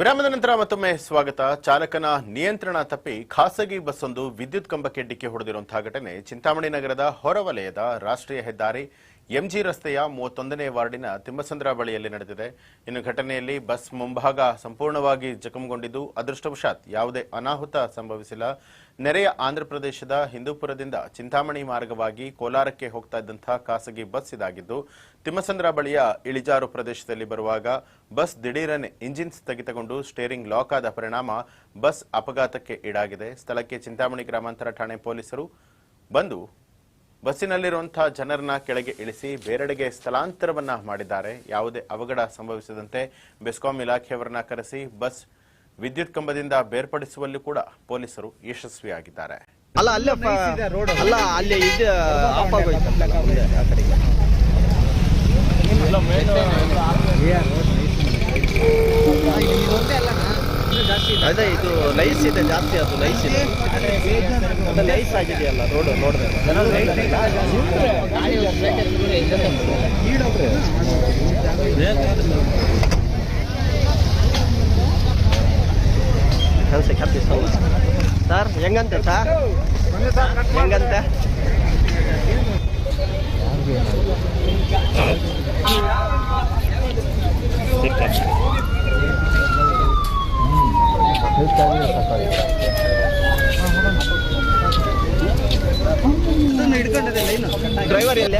ವಿರಾಮದ ನಂತರ ಮತ್ತೊಮ್ಮೆ ಸ್ವಾಗತ. ಚಾಲಕನ ನಿಯಂತ್ರಣ ತಪ್ಪಿ ಖಾಸಗಿ ಬಸ್ ಒಂದು ವಿದ್ಯುತ್ ಕಂಬಕ್ಕೆ ಡಿಕ್ಕಿ ಹೊಡೆದಿರುವಂತಹ ಘಟನೆ ಚಿಂತಾಮಣಿ ನಗರದ ಹೊರವಲಯದ ರಾಷ್ಟ್ರೀಯ ಹೆದ್ದಾರಿ ಎಂಜಿ ರಸ್ತೆಯ ಮೂವತ್ತೊಂದನೇ ವಾರ್ಡಿನ ತಿಮ್ಮಸಂದ್ರ ಬಳಿಯಲ್ಲಿ ನಡೆದಿದೆ. ಇನ್ನು ಘಟನೆಯಲ್ಲಿ ಬಸ್ ಮುಂಭಾಗ ಸಂಪೂರ್ಣವಾಗಿ ಜಖಂಗೊಂಡಿದ್ದು ಅದೃಷ್ಟವಶಾತ್ ಯಾವುದೇ ಅನಾಹುತ ಸಂಭವಿಸಿಲ್ಲ. ನೆರೆಯ ಆಂಧ್ರಪ್ರದೇಶದ ಹಿಂದೂಪುರದಿಂದ ಚಿಂತಾಮಣಿ ಮಾರ್ಗವಾಗಿ ಕೋಲಾರಕ್ಕೆ ಹೋಗ್ತಾ ಇದ್ದಂತಹ ಖಾಸಗಿ ಬಸ್ ಇದಾಗಿದ್ದು, ತಿಮ್ಮಸಂದ್ರ ಬಳಿಯ ಇಳಿಜಾರು ಪ್ರದೇಶದಲ್ಲಿ ಬರುವಾಗ ಬಸ್ ದಿಢೀರನೆ ಇಂಜಿನ್ ಸ್ಥಗಿತಗೊಂಡು ಸ್ಟೇರಿಂಗ್ ಲಾಕ್ ಆದ ಪರಿಣಾಮ ಬಸ್ ಅಪಘಾತಕ್ಕೆ ಈಡಾಗಿದೆ. ಸ್ಥಳಕ್ಕೆ ಚಿಂತಾಮಣಿ ಗ್ರಾಮಾಂತರ ಠಾಣೆ ಪೊಲೀಸರು ಬಂದು ಬಸ್ಸಿನಲ್ಲಿರುವಂತಹ ಜನರನ್ನ ಕೆಳಗೆ ಇಳಿಸಿ ಬೇರೆಡೆಗೆ ಸ್ಥಳಾಂತರವನ್ನ ಮಾಡಿದ್ದಾರೆ. ಯಾವುದೇ ಅವಘಡ ಸಂಭವಿಸದಂತೆ ಬೆಸ್ಕಾಂ ಇಲಾಖೆಯವರನ್ನ ಕರೆಸಿ ಬಸ್ ವಿದ್ಯುತ್ ಕಂಬದಿಂದ ಬೇರ್ಪಡಿಸುವಲ್ಲಿ ಕೂಡ ಪೊಲೀಸರು ಯಶಸ್ವಿಯಾಗಿದ್ದಾರೆ. ಅಲ್ಲ ಇದು ಆಫ್ ಅದೇ ಇದು ಲೈಸ್ ಇದೆ, ಜಾಸ್ತಿ ಅದು ಲೈಸ್ ಇದೆ. ಅದು ಲೈಸ್ ಆಗಿದೆಯಲ್ಲ, ರೋಡ್ ನೋಡಿದ್ರೆ ಕಪ್ಪಿಸಲ್ಲ ಸರ್, ಹೆಂಗಂತೆ ಸರ್ ಹೆಂಗಂತೆ? ಡ್ರೈವರ್ ಎಲ್ಲ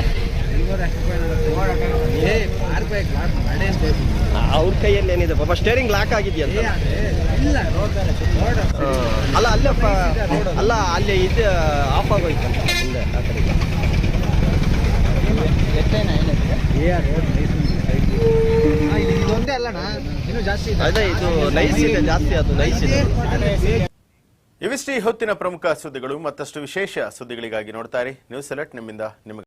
ಅವ್ರ ಕೈಯಲ್ಲಿ ಏನಿದೆ? ಪಾಪ ಸ್ಟೇರಿಂಗ್ ಲಾಕ್ ಆಗಿದೆಯಲ್ಲ ಅಲ್ಲ ಅಲ್ಲೇ ಪ- ಅಲ್ಲ ಅಲ್ಲಿ ಇದು ಆಫ್ ಆಗೋಯ್ತು ಆ ಕಡೆಗೆ ಇದೊಂದೇ ಅಲ್ಲಣ್ಣ. ಅದೇ ಇದು ಜಾಸ್ತಿ ಅದು ಲೈಸ್ ಇದೆ. ಇವಿಷ್ಟು ಹೊತ್ತಿನ ಪ್ರಮುಖ ಸುದ್ದಿಗಳು ಮತ್ತಷ್ಟು ವಿಶೇಷ ಸುದ್ದಿಗಳಿಗಾಗಿ ನೋಡ್ತಾರೆ ನ್ಯೂಸ್ ಅಲರ್ಟ್ ನಿಮ್ಮಿಂದ ನಿಮಗೆ.